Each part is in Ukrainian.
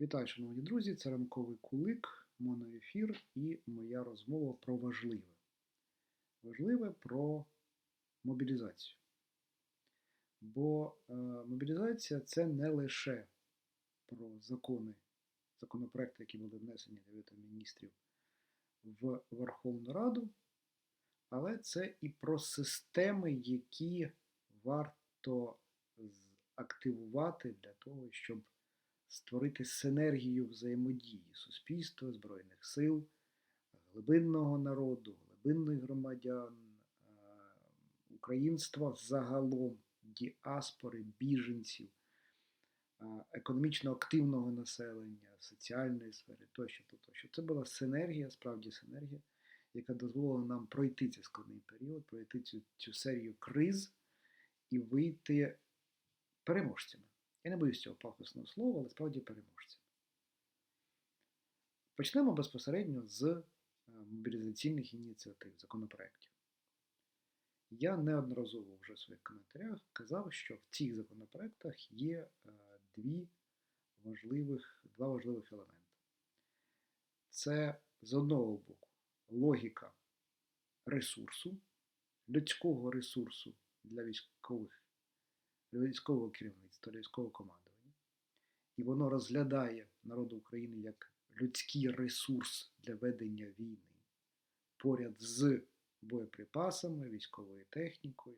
Вітаю, шановні друзі! Це ранковий кулик, моноефір і моя розмова про важливе. Важливе про мобілізацію. Бо е, мобілізація це не лише про закони, законопроекти, які були внесені Кабінетом міністрів в Верховну Раду, але це і про системи, які варто активувати для того, щоб створити синергію взаємодії суспільства, Збройних сил, глибинного народу, глибинних громадян, е, українства загалом, діаспори, біженців, е, економічно активного населення, соціальної сфери тощо. тощо. Це була синергія, справді синергія, яка дозволила нам пройти цей складний період, пройти цю, цю серію криз і вийти переможцями. Я не боюсь цього пафосного слова, але справді переможцями. Почнемо безпосередньо з е, мобілізаційних ініціатив, законопроєктів. Я неодноразово вже в своїх коментарях казав, що в цих законопроєктах є е, дві важливих, два важливих елементи. Це з одного боку логіка ресурсу, людського ресурсу для військових військового керівництва, військового командування, і воно розглядає народ України як людський ресурс для ведення війни поряд з боєприпасами, військовою технікою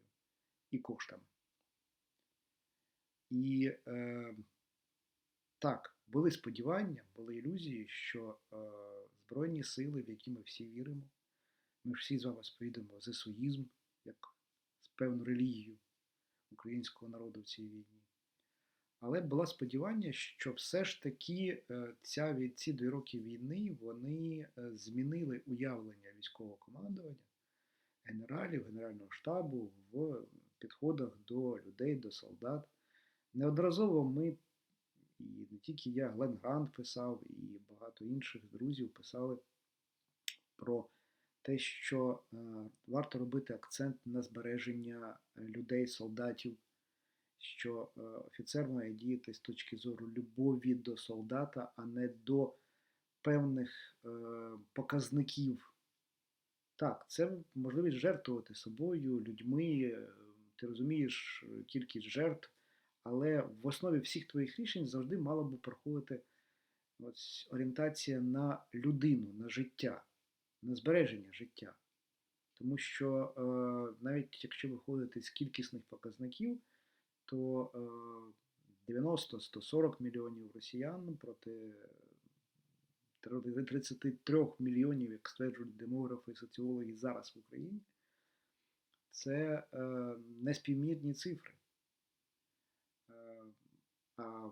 і коштами. І е, так, були сподівання, були ілюзії, що е, Збройні сили, в які ми всі віримо, ми всі з вами сповідуємо зесуїзм як певну релігію українського народу в цій війні. Але було сподівання, що все ж таки е, ця, ці дві роки війни вони е, змінили уявлення військового командування, генералів, Генерального штабу в підходах до людей, до солдат. Неодноразово ми, і не тільки я, Глен Грант писав, і багато інших друзів писали про те, що е, варто робити акцент на збереження е, людей, солдатів, що е, офіцер має діяти з точки зору любові до солдата, а не до певних показників. Так, це можливість жертвувати собою, людьми, ти розумієш кількість жертв, але в основі всіх твоїх рішень завжди мала би проходити ось орієнтація на людину, на життя на збереження життя. Тому що е, навіть якщо виходити з кількісних показників, то е, 90-140 мільйонів росіян проти 33 мільйонів, як стверджують демографи і соціологи зараз в Україні, це е, неспівмірні цифри.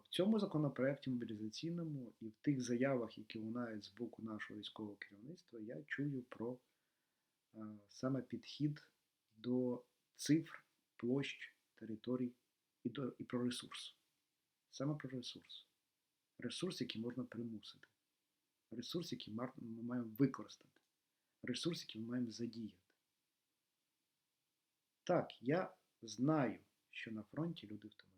В цьому законопроекті мобілізаційному і в тих заявах, які лунають з боку нашого військового керівництва, я чую про саме підхід до цифр, площ, територій і, до, і про ресурс. Саме про ресурс. Ресурс, який можна примусити. Ресурс, який ми маємо використати. Ресурс, який ми маємо задіяти. Так, я знаю, що на фронті люди втомилися.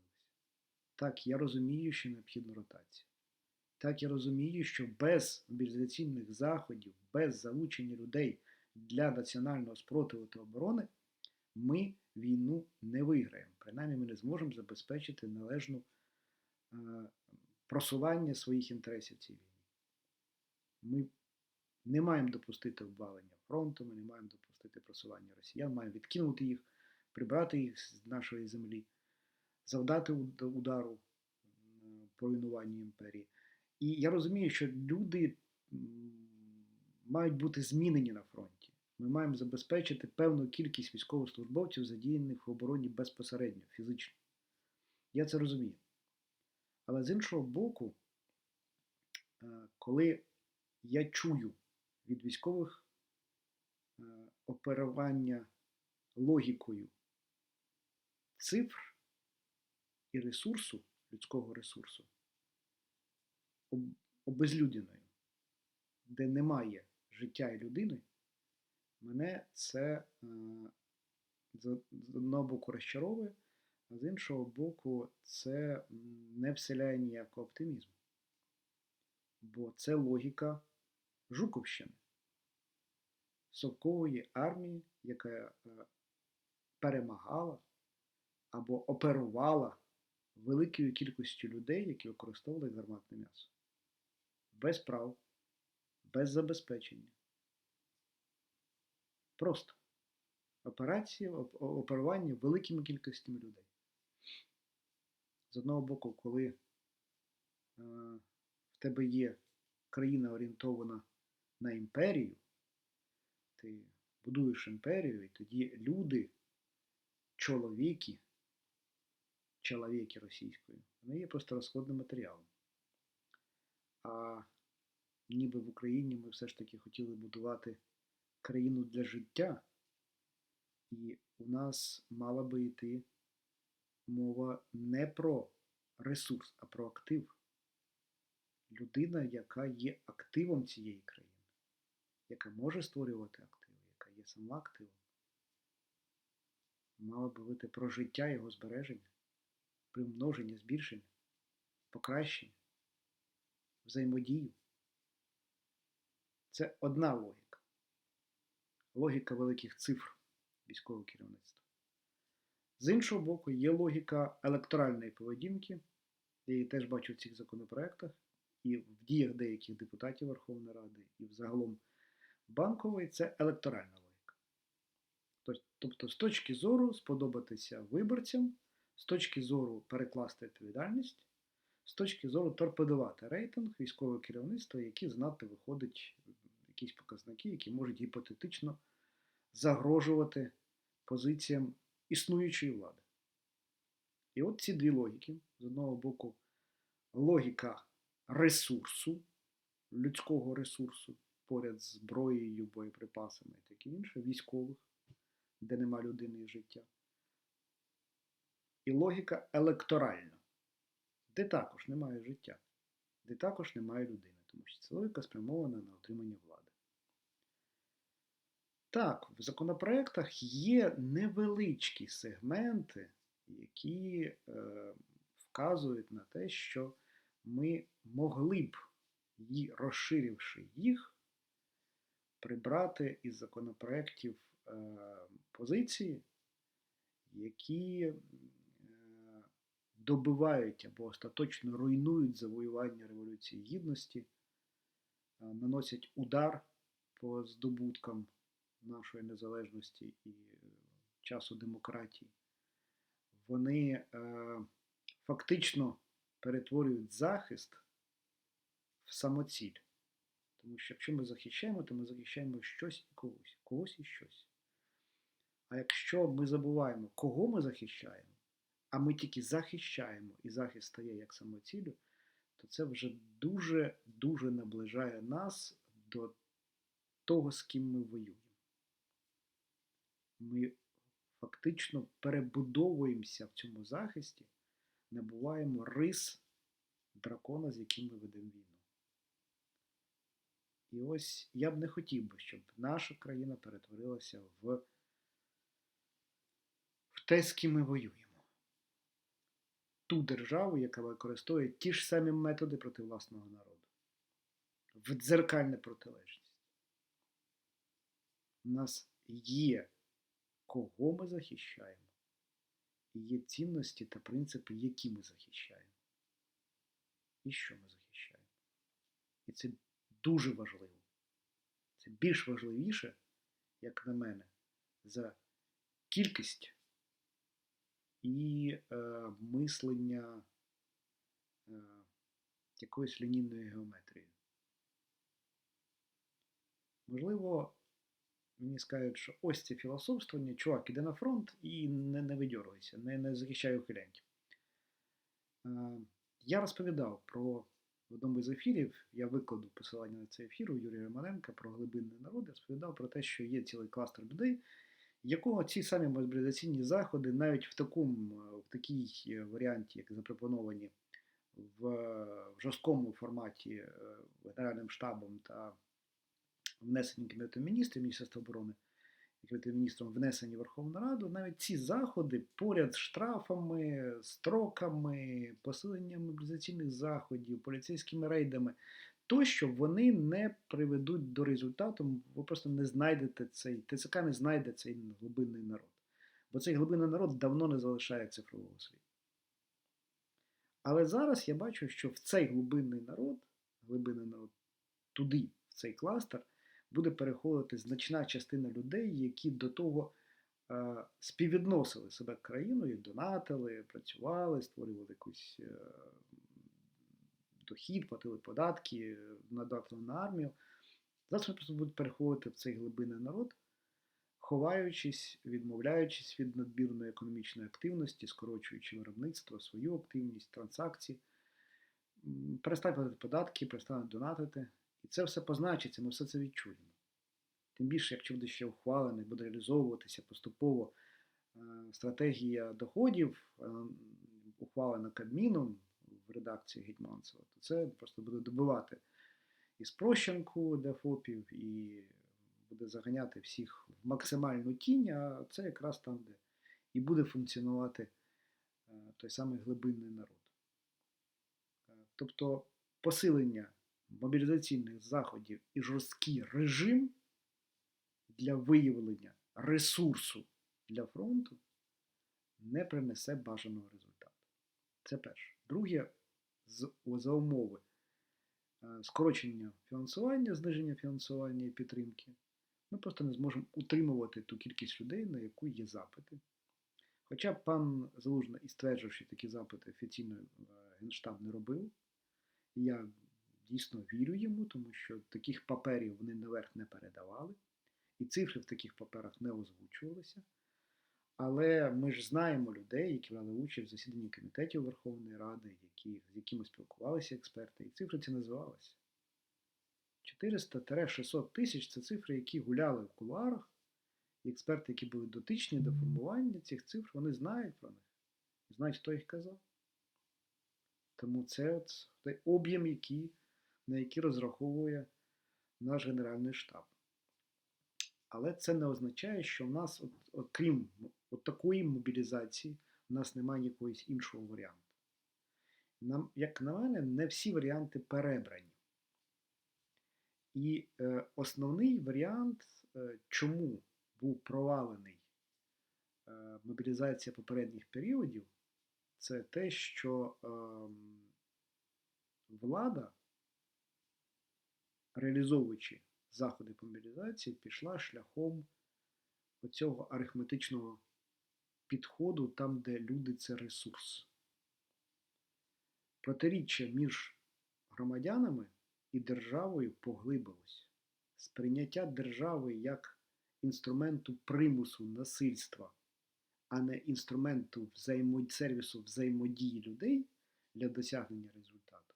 Так, я розумію, що необхідна ротація. Так, я розумію, що без мобілізаційних заходів, без залучення людей для національного спротиву та оборони ми війну не виграємо. Принаймні, ми не зможемо забезпечити належну е, просування своїх інтересів цій війні. Ми не маємо допустити обвалення фронту, ми не маємо допустити просування росіян, маємо відкинути їх, прибрати їх з нашої землі завдати удару по руйнуванню імперії. І я розумію, що люди мають бути змінені на фронті. Ми маємо забезпечити певну кількість військовослужбовців, задіяних в обороні безпосередньо, фізично. Я це розумію. Але з іншого боку, е, коли я чую від військових е, оперування логікою цифр, і ресурсу, людського ресурсу, обезлюденою, де немає життя і людини, мене це е, з одного боку розчаровує, а з іншого боку, це не вселяє ніякого оптимізму. бо це логіка Жуковщини, совкової армії, яка е, перемагала або оперувала великою кількістю людей, які використовували гарматне м'ясо. Без прав, без забезпечення. Просто операції, оперування великими кількостями людей. З одного боку, коли е, в тебе є країна орієнтована на імперію, ти будуєш імперію, і тоді люди, чоловіки, чоловіки російською, вони є просто розходним матеріалом. А ніби в Україні ми все ж таки хотіли будувати країну для життя, і у нас мала би йти мова не про ресурс, а про актив. Людина, яка є активом цієї країни, яка може створювати активи, яка є сама активом, мала би бути про життя його збереження, примноження, збільшення, покращення, взаємодію. Це одна логіка. Логіка великих цифр військового керівництва. З іншого боку, є логіка електоральної поведінки. Я її теж бачу в цих законопроектах, і в діях деяких депутатів Верховної Ради, і взагалом банкової це електоральна логіка. Тобто, з точки зору сподобатися виборцям, з точки зору перекласти відповідальність, з точки зору торпедувати рейтинг військового керівництва, які знати виходить якісь показники, які можуть гіпотетично загрожувати позиціям існуючої влади. І от ці дві логіки: з одного боку, логіка ресурсу, людського ресурсу поряд з зброєю, боєприпасами і таке інше, військових, де нема людини і життя. І логіка електоральна, де також немає життя, де також немає людини, тому що це логіка спрямована на отримання влади. Так, в законопроектах є невеличкі сегменти, які е, вказують на те, що ми могли б, розширивши їх, прибрати із законопроєктів е, позиції, які добивають або остаточно руйнують завоювання Революції Гідності, наносять удар по здобуткам нашої незалежності і е, часу демократії. Вони е, фактично перетворюють захист в самоціль. Тому що якщо ми захищаємо, то ми захищаємо щось і когось, когось і щось. А якщо ми забуваємо, кого ми захищаємо, а ми тільки захищаємо, і захист стає як самоцілю, то це вже дуже-дуже наближає нас до того, з ким ми воюємо. Ми фактично перебудовуємося в цьому захисті, набуваємо рис дракона, з яким ми ведемо війну. І ось я б не хотів би, щоб наша країна перетворилася в, в те, з ким ми воюємо. Ту державу, яка використовує ті ж самі методи проти власного народу. В дзеркальне протилежність. У нас є кого ми захищаємо, і є цінності та принципи, які ми захищаємо. І що ми захищаємо. І це дуже важливо. Це більш важливіше, як на мене, за кількість і е, мислення е, якоюсь лінійною геометрією. Можливо, мені скажуть, що ось це філософствування, чувак, іде на фронт і не, не видьоргайся, не, не захищай ухилянтів. Е, я розповідав про в одному з ефірів, я викладу посилання на цей ефір у Юрія Романенка про глибинний народ, я розповідав про те, що є цілий кластер людей, якого ці самі мобілізаційні заходи навіть в такому, в такій е, варіанті, як запропоновані в, в жорсткому форматі е, Генеральним штабом та внесені Кабінетом міністрів Міністерства оборони, бути міністром, внесені Верховну Раду, навіть ці заходи поряд з штрафами, строками, посиленням мобілізаційних заходів, поліцейськими рейдами, тощо вони не приведуть до результату, ви просто не знайдете цей, ТЦК не знайде цей глибинний народ. Бо цей глибинний народ давно не залишає цифрового світу. Але зараз я бачу, що в цей глибинний народ, глибинний народ туди, в цей кластер, буде переходити значна частина людей, які до того е, співвідносили себе країною, донатили, працювали, створювали якусь е, дохід, платили податки, надатили на армію. Зараз вони просто будуть переходити в цей глибинний народ, ховаючись, відмовляючись від надмірної економічної активності, скорочуючи виробництво, свою активність, транзакції, м, перестануть платити податки, перестануть донатити. І це все позначиться, ми все це відчуємо. Тим більше, якщо буде ще ухвалений, буде реалізовуватися поступово е, стратегія доходів, е, ухвалена Кабміном редакції Гетьманцева, то це просто буде добивати і спрощенку для ФОПів, і буде заганяти всіх в максимальну тінь, а це якраз там, де і буде функціонувати е, той самий глибинний народ. Е, Тобто посилення мобілізаційних заходів і жорсткий режим для виявлення ресурсу для фронту не принесе бажаного результату. Це перше. Друге, за умови е, скорочення фінансування, зниження фінансування і підтримки, ми просто не зможемо утримувати ту кількість людей, на яку є запити. Хоча пан Залужний і стверджував, що такі запити офіційно е, Генштаб не робив. Я дійсно вірю йому, тому що таких паперів вони наверх не передавали, і цифри в таких паперах не озвучувалися. Але ми ж знаємо людей, які брали участь в засіданні комітетів Верховної Ради, які, з якими спілкувалися експерти, і цифри ці називалися. 400-600 тисяч це цифри, які гуляли в кулуарах, і експерти, які були дотичні до формування цих цифр, вони знають про них. Знають, хто їх казав. Тому це от той об'єм, який, на який розраховує наш Генеральний штаб. Але це не означає, що в нас, от, от, крім от такої мобілізації, в нас немає якогось іншого варіанту. Нам, як на мене, не всі варіанти перебрані. І е, основний варіант, е, чому був провалений е, мобілізація попередніх періодів, це те, що е, влада, реалізовуючи заходи по мобілізації, пішла шляхом оцього арифметичного підходу, там, де люди це ресурс. Протиріччя між громадянами і державою поглибилось. Сприйняття держави як інструменту примусу насильства, а не інструменту взаємо... сервісу взаємодії людей для досягнення результату.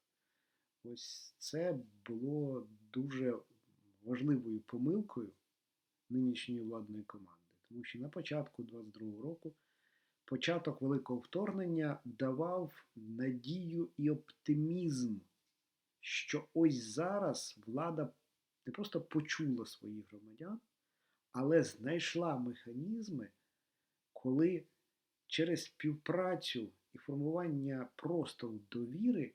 Ось це було дуже важливою помилкою нинішньої владної команди. Тому що на початку 22-го року початок великого вторгнення давав надію і оптимізм, що ось зараз влада не просто почула своїх громадян, але знайшла механізми, коли через співпрацю і формування простору довіри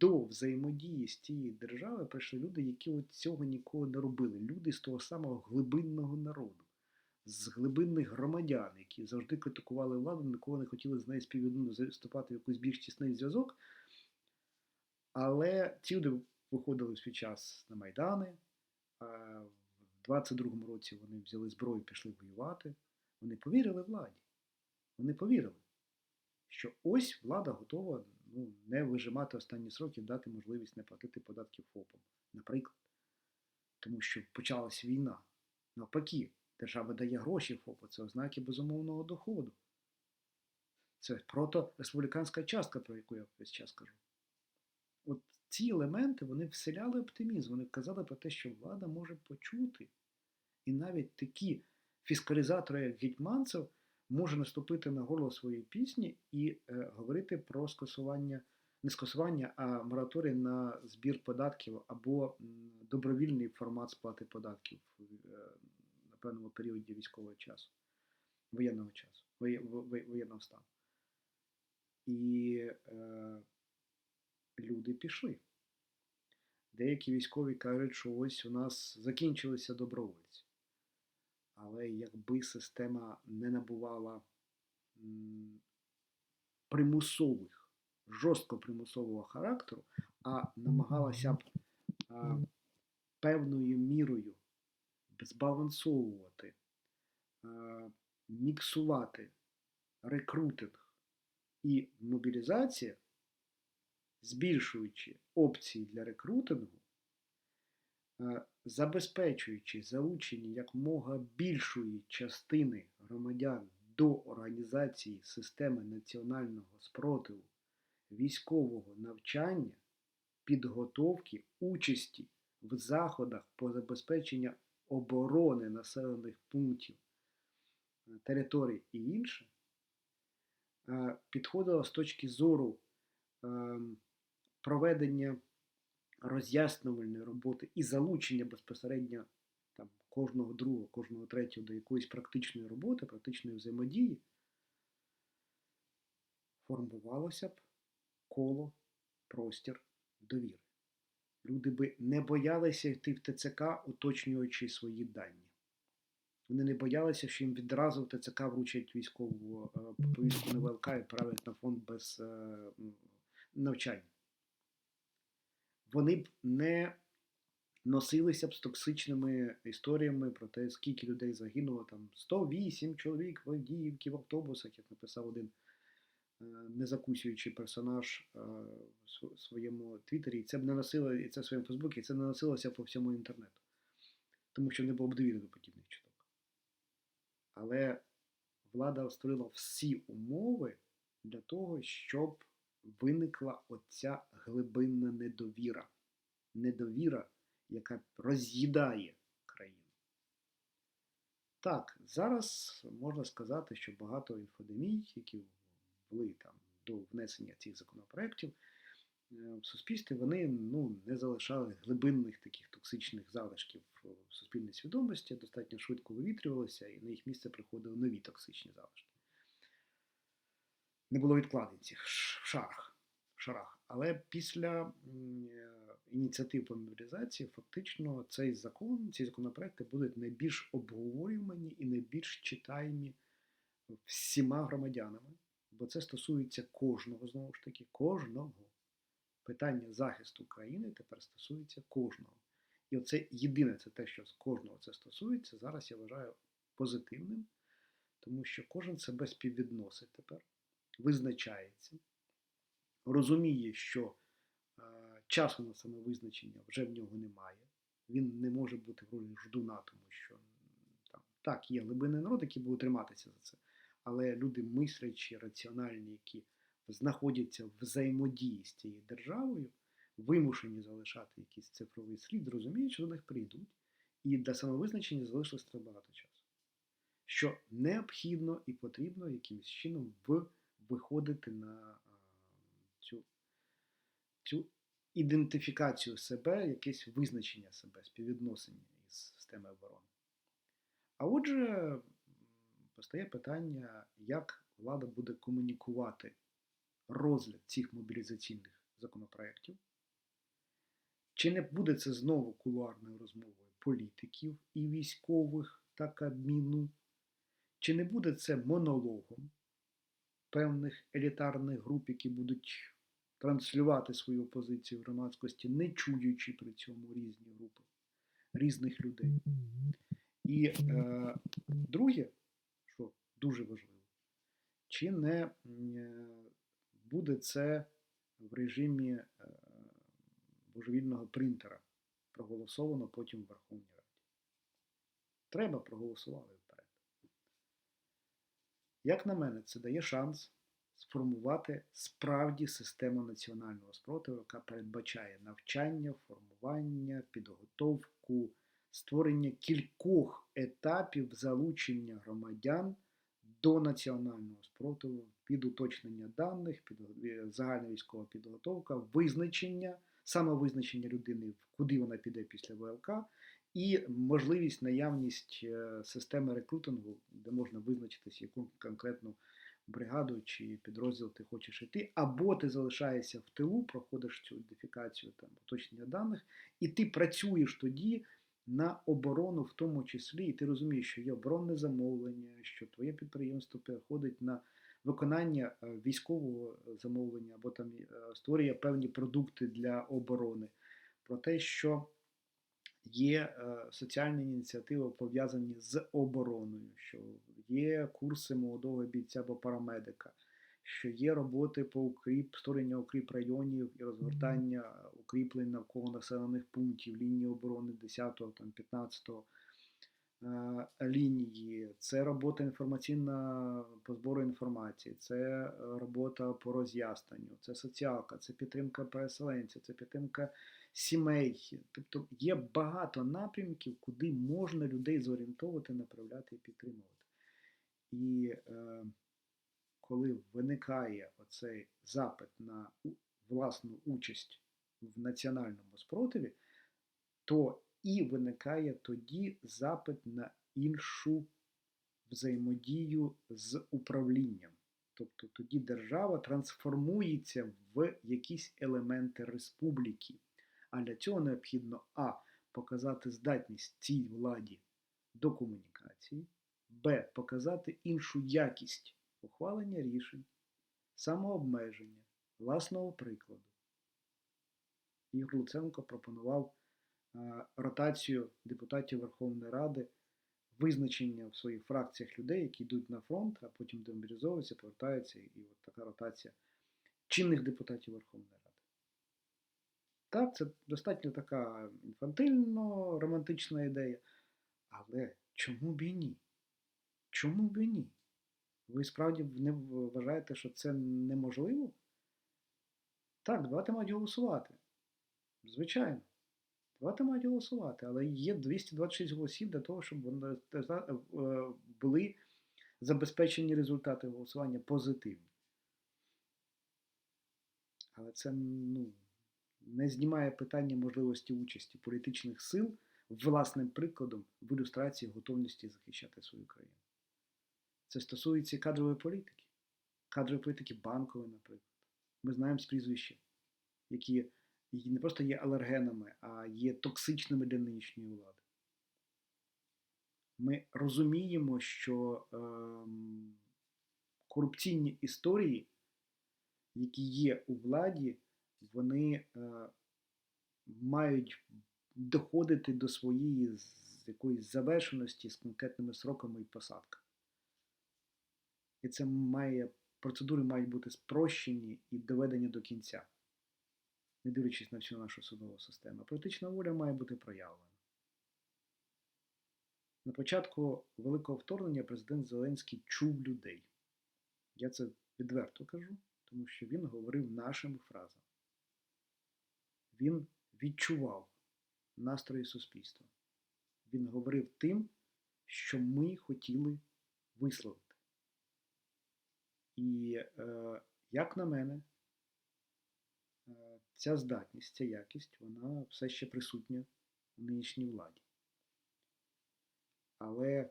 до взаємодії з тієї держави прийшли люди, які от цього ніколи не робили. Люди з того самого глибинного народу, з глибинних громадян, які завжди критикували владу, ніколи не хотіли з нею співвідно вступати в якийсь більш тісний зв'язок. Але ці люди виходили в свій час на Майдани. В 22-му році вони взяли зброю і пішли воювати. Вони повірили владі. Вони повірили, що ось влада готова ну, не вижимати останні сроки, дати можливість не платити податків ФОПам, наприклад. Тому що почалась війна. Навпаки, держава дає гроші ФОПу, це ознаки безумовного доходу. Це протореспубліканська частка, про яку я весь час кажу. От ці елементи вони вселяли оптимізм, вони казали про те, що влада може почути. І навіть такі фіскалізатори, як Гетьманцев, може наступити на горло своєї пісні і е, говорити про скасування, не скасування, а мораторій на збір податків або добровільний формат сплати податків е, певному періоді військового часу, воєнного часу, воє- во- во- воєнного стану. І е, люди пішли. Деякі військові кажуть, що ось у нас закінчилися добровольці. Але якби система не набувала примусових, жорстко примусового характеру, а намагалася б певною мірою збалансовувати, міксувати рекрутинг і мобілізація, збільшуючи опції для рекрутингу, е, забезпечуючи залучення якомога більшої частини громадян до організації системи національного спротиву, військового навчання, підготовки, участі в заходах по забезпеченню оборони населених пунктів, е, територій і інше, е, підходила з точки зору ем, проведення роз'яснювальної роботи і залучення безпосередньо там, кожного другого, кожного третього до якоїсь практичної роботи, практичної взаємодії, формувалося б коло, простір довіри. Люди би не боялися йти в ТЦК, уточнюючи свої дані. Вони не боялися, що їм відразу в ТЦК вручать військову е, повістку на ВЛК і відправлять на фонд без е, навчання. Вони б не носилися б з токсичними історіями про те, скільки людей загинуло, там 108 чоловік в Авдіївці в автобусах, як написав один е, незакусюючий персонаж е, в своєму твіттері, і це б не носило, і це в своєму Фейсбуці, і це не носилося по всьому інтернету. Тому що не було б довіри до подібних чуток. Але влада створила всі умови для того, щоб виникла оця глибинна недовіра. Недовіра, яка роз'їдає країну. Так, зараз можна сказати, що багато інфодемій, які були там до внесення цих законопроєктів е, в суспільстві, вони ну, не залишали глибинних таких токсичних залишків в суспільній свідомості, достатньо швидко вивітрювалися, і на їх місце приходили нові токсичні залишки. Не було відкладень цих шарах. шарах. Але після е, ініціатив по мобілізації, фактично цей закон, ці законопроекти будуть найбільш обговорювані і найбільш читаємі всіма громадянами, бо це стосується кожного, знову ж таки, кожного. Питання захисту країни тепер стосується кожного. І оце єдине, це те, що з кожного це стосується, зараз я вважаю позитивним, тому що кожен себе співвідносить тепер, визначається, розуміє, що е, часу на самовизначення вже в нього немає. Він не може бути в ролі ждуна, тому що там, так, є глибинний народ, який буде триматися за це. Але люди мислячі, раціональні, які знаходяться в взаємодії з цією державою, вимушені залишати якийсь цифровий слід, розуміють, що до них прийдуть, і для самовизначення залишилось треба багато часу. Що необхідно і потрібно якимось чином в, виходити на цю, цю ідентифікацію себе, якесь визначення себе, співвідносення із системою оборони. А отже, постає питання, як влада буде комунікувати розгляд цих мобілізаційних законопроєктів. Чи не буде це знову кулуарною розмовою політиків і військових та Кабміну? Чи не буде це монологом певних елітарних груп, які будуть транслювати свою позицію в громадськості, не чуючи при цьому різні групи, різних людей? І е, друге, дуже важливо, чи не е, буде це в режимі е, божевільного принтера проголосовано потім в Верховній Раді? Треба проголосували вперед. Як на мене, це дає шанс сформувати справді систему національного спротиву, яка передбачає навчання, формування, підготовку, створення кількох етапів залучення громадян до національного спротиву під уточнення даних, під загальна військова підготовка, визначення, самовизначення людини, куди вона піде після ВЛК, і можливість наявність е, системи рекрутингу, де можна визначитись, яку конкретну бригаду чи підрозділ ти хочеш йти, або ти залишаєшся в тилу, проходиш цю ідентифікацію там уточнення даних, і ти працюєш тоді на оборону, в тому числі, і ти розумієш, що є оборонне замовлення, що твоє підприємство переходить на виконання е, військового замовлення, або там е, створює певні продукти для оборони, про те, що є е, соціальні ініціативи пов'язані з обороною, що є курси молодого бійця або парамедика, що є роботи по укріп, створення укріп районів і розгортання укріплень навколо населених пунктів, лінії оборони 10-го, там 15-го е, лінії, це робота інформаційна по збору інформації, це е, робота по роз'ясненню, це соціалка, це підтримка переселенців, це підтримка сімей. Тобто є багато напрямків, куди можна людей зорієнтовувати, направляти і підтримувати. І е, коли виникає оцей запит на власну участь в національному спротиві, то і виникає тоді запит на іншу взаємодію з управлінням. Тобто тоді держава трансформується в якісь елементи республіки. А для цього необхідно А. Показати здатність цій владі до комунікації, Б. Показати іншу якість ухвалення рішень, самообмеження, власного прикладу. Ігор Луценко пропонував е, ротацію депутатів Верховної Ради, визначення в своїх фракціях людей, які йдуть на фронт, а потім демобілізовуються, повертаються, і от така ротація чинних депутатів Верховної Ради. Так, це достатньо така інфантильно романтична ідея. Але чому б і ні? Чому б і ні? Ви справді не вважаєте, що це неможливо? Так, давайте мають голосувати. Звичайно. Давайте мають голосувати, але є 226 голосів для того, щоб вони, е, е, були забезпечені результати голосування позитивні. Але це ну, не знімає питання можливості участі політичних сил власним прикладом в ілюстрації готовності захищати свою країну. Це стосується кадрової політики, кадрової політики банкової, наприклад. Ми знаємо з прізвища, які не просто є алергенами, а є токсичними для нинішньої влади. Ми розуміємо, що е, корупційні історії, які є у владі, вони е, мають доходити до своєї якоїсь завершеності з конкретними сроками і посадками. І це має, процедури мають бути спрощені і доведені до кінця, не дивлячись на всю нашу судову систему. Політична воля має бути проявлена. На початку великого вторгнення президент Зеленський чув людей. Я це відверто кажу, тому що він говорив нашими фразами. Він відчував настрої суспільства. Він говорив тим, що ми хотіли висловити. І, е, як на мене, е, ця здатність, ця якість, вона все ще присутня в нинішній владі. Але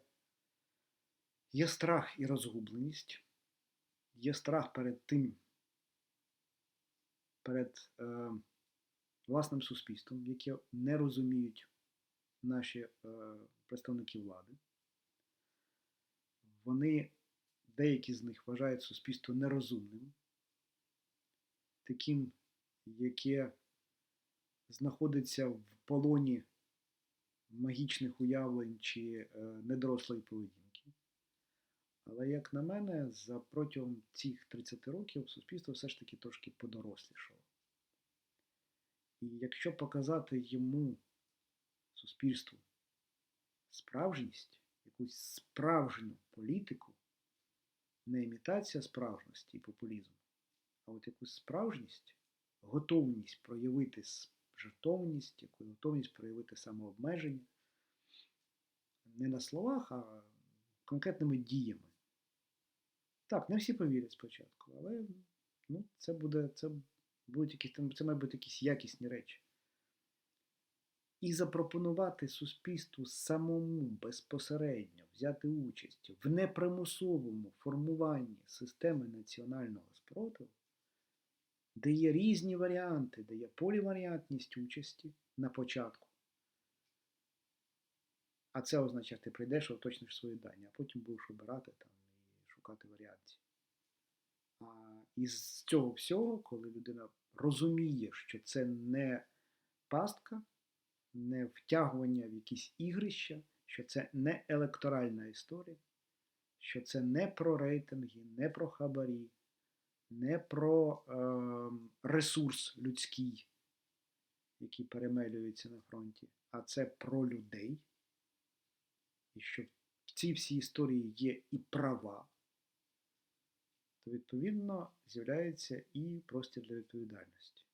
є страх і розгубленість, є страх перед тим, перед е, власним суспільством, яке не розуміють наші е, представники влади. Вони, деякі з них вважають суспільство нерозумним, таким, яке знаходиться в полоні магічних уявлень чи е, недорослої поведінки. Але, як на мене, за протягом цих 30 років суспільство все ж таки трошки подорослішало. І якщо показати йому суспільству справжність, якусь справжню політику, не імітація справжності і популізму, а от якусь справжність, готовність проявити жертовність, яку готовність проявити самообмеження, не на словах, а конкретними діями. Так, не всі повірять спочатку, але ну, це буде, це будуть якісь, це мають бути якісь якісні речі. І запропонувати суспільству самому безпосередньо взяти участь в непримусовому формуванні системи національного спротиву, де є різні варіанти, де є поліваріантність участі на початку. А це означає, ти прийдеш, уточниш свої дані, а потім будеш обирати там і шукати варіації. А із цього всього, коли людина розуміє, що це не пастка, не втягування в якісь ігрища, що це не електоральна історія, що це не про рейтинги, не про хабарі, не про е, ресурс людський, який перемелюється на фронті, а це про людей. І що в цій всій історії є і права, то відповідно з'являється і простір для відповідальності.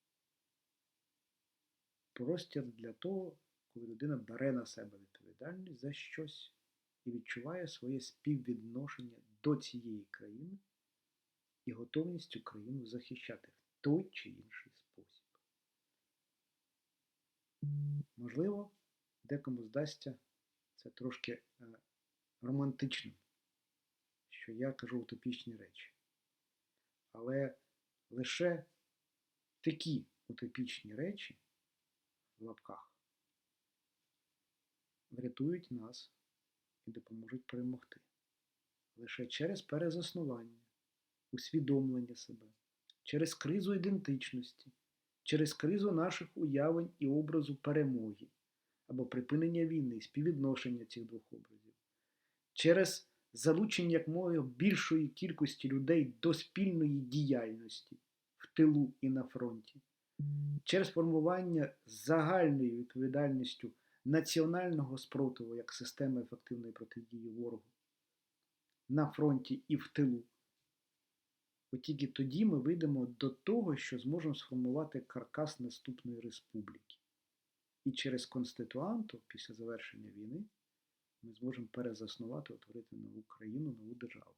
Простір для того, коли людина бере на себе відповідальність за щось і відчуває своє співвідношення до цієї країни і готовність Україну захищати в той чи інший спосіб. Можливо, декому здасться це трошки е, романтичним, що я кажу утопічні речі. Але лише такі утопічні речі в лапках врятують нас і допоможуть перемогти. Лише через перезаснування, усвідомлення себе, через кризу ідентичності, через кризу наших уявлень і образу перемоги або припинення війни, співвідношення цих двох образів, через залучення якомога більшої кількості людей до спільної діяльності в тилу і на фронті, через формування загальною відповідальністю національного спротиву як системи ефективної протидії ворогу на фронті і в тилу. От тільки тоді ми вийдемо до того, що зможемо сформувати каркас наступної республіки. І через конституанту після завершення війни ми зможемо перезаснувати, утворити нову країну, нову державу.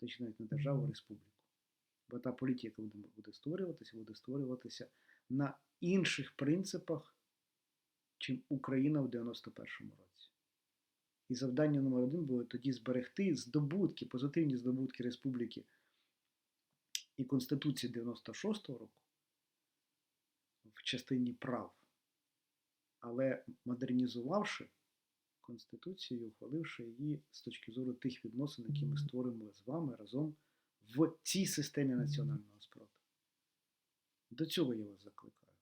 Точно навіть не державу, а республіку. Бо та політика буде створюватися, буде створюватися на інших принципах, чим Україна в 91-му році. І завдання номер один було тоді зберегти здобутки, позитивні здобутки республіки і Конституції 96-го року в частині прав, але модернізувавши Конституцію, ухваливши її з точки зору тих відносин, які ми створимо з вами разом в цій системі національного спротиву. До цього я вас закликаю.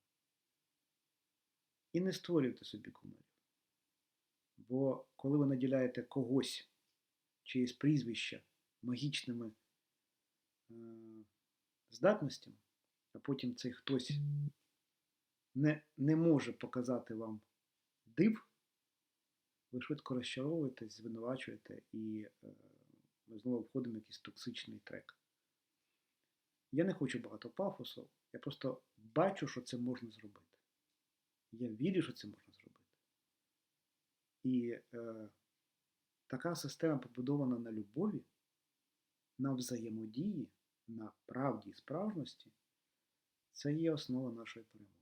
І не створюйте собі кумирів. Бо коли ви наділяєте когось чиєсь прізвища магічними е, здатностями, а потім цей хтось не, не може показати вам див, ви швидко розчаровуєтесь, звинувачуєте і е, ми знову входимо в якийсь токсичний трек. Я не хочу багато пафосу, я просто бачу, що це можна зробити. Я вірю, що це можна зробити. І е, така система побудована на любові, на взаємодії, на правді і справжності, це є основа нашої перемоги.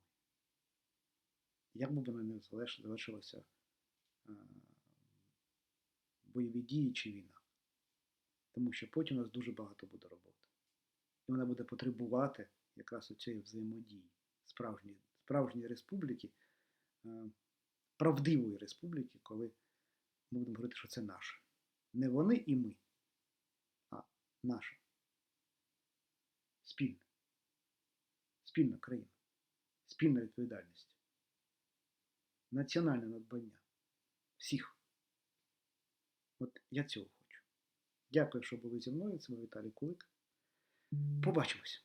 Як би вона не залишилася е, бойові дії чи війна. Тому що потім у нас дуже багато буде роботи. І вона буде потребувати якраз цієї взаємодії справжньої, справжньої республіки, е, правдивої республіки, коли ми будемо говорити, що це наше. Не вони і ми, а наша. Спільна. Спільна країна. Спільна відповідальність. Національне надбання. Всіх. От я цього. Дякую, що були зі мною. Це був Віталій Кулик. Побачимось.